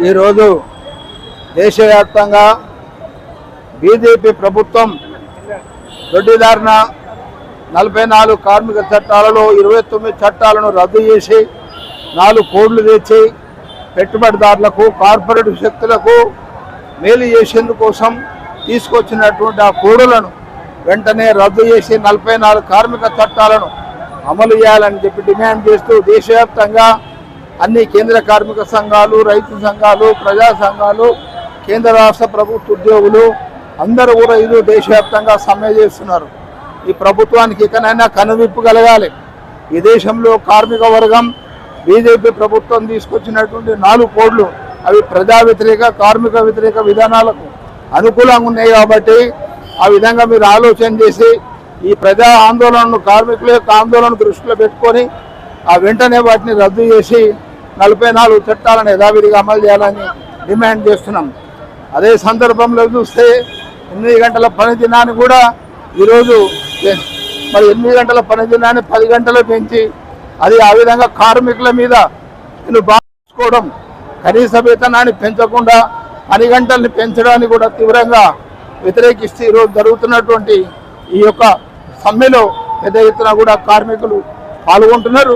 ఈరోజు దేశవ్యాప్తంగా బీజేపీ ప్రభుత్వం దొడ్డిదారిన నలభై నాలుగు కార్మిక చట్టాలలో ఇరవై తొమ్మిది చట్టాలను రద్దు చేసి నాలుగు కోడ్లు తెచ్చి పెట్టుబడిదారులకు కార్పొరేట్ శక్తులకు మేలు చేసేందుకోసం తీసుకొచ్చినటువంటి ఆ కోడులను వెంటనే రద్దు చేసి నలభై నాలుగు కార్మిక చట్టాలను అమలు చేయాలని చెప్పి డిమాండ్ చేస్తూ దేశవ్యాప్తంగా అన్ని కేంద్ర కార్మిక సంఘాలు రైతు సంఘాలు ప్రజా సంఘాలు కేంద్ర రాష్ట్ర ప్రభుత్వ ఉద్యోగులు అందరూ కూడా ఇది దేశవ్యాప్తంగా సమ్మె చేస్తున్నారు. ఈ ప్రభుత్వానికి ఇకనైనా కనువిప్పు కలగాలి. ఈ దేశంలో కార్మిక వర్గం బీజేపీ ప్రభుత్వం తీసుకొచ్చినటువంటి నాలుగు కోడ్లు అవి ప్రజా వ్యతిరేక కార్మిక వ్యతిరేక విధానాలకు అనుకూలంగా ఉన్నాయి కాబట్టి ఆ విధంగా మీరు ఆలోచన చేసి ఈ ప్రజా ఆందోళనను కార్మికుల యొక్క ఆందోళన దృష్టిలో పెట్టుకొని ఆ వెంటనే వాటిని రద్దు చేసి నలభై నాలుగు చట్టాలను యథావిధిగా అమలు చేయాలని డిమాండ్ చేస్తున్నాం. అదే సందర్భంలో చూస్తే ఎనిమిది గంటల పని దినాన్ని కూడా ఈరోజు మరి ఎనిమిది గంటల పని దినాన్ని పది గంటలు పెంచి అది ఆ విధంగా కార్మికుల మీద వీళ్ళు బాగా కనీస వేతనాన్ని పెంచకుండా పని గంటల్ని పెంచడానికి కూడా తీవ్రంగా వ్యతిరేకిస్తూ ఈరోజు జరుగుతున్నటువంటి ఈ యొక్క సమ్మెలో పెద్ద ఎత్తున కూడా కార్మికులు పాల్గొంటున్నారు.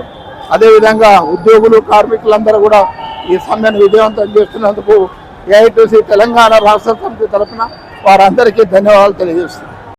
అదేవిధంగా ఉద్యోగులు కార్మికులందరూ కూడా ఈ సమ్మెను విజయవంతం చేస్తున్నందుకు ఏఐటీసీ తెలంగాణ రాష్ట్ర సమితి తరఫున వారందరికీ ధన్యవాదాలు తెలియజేస్తున్నాను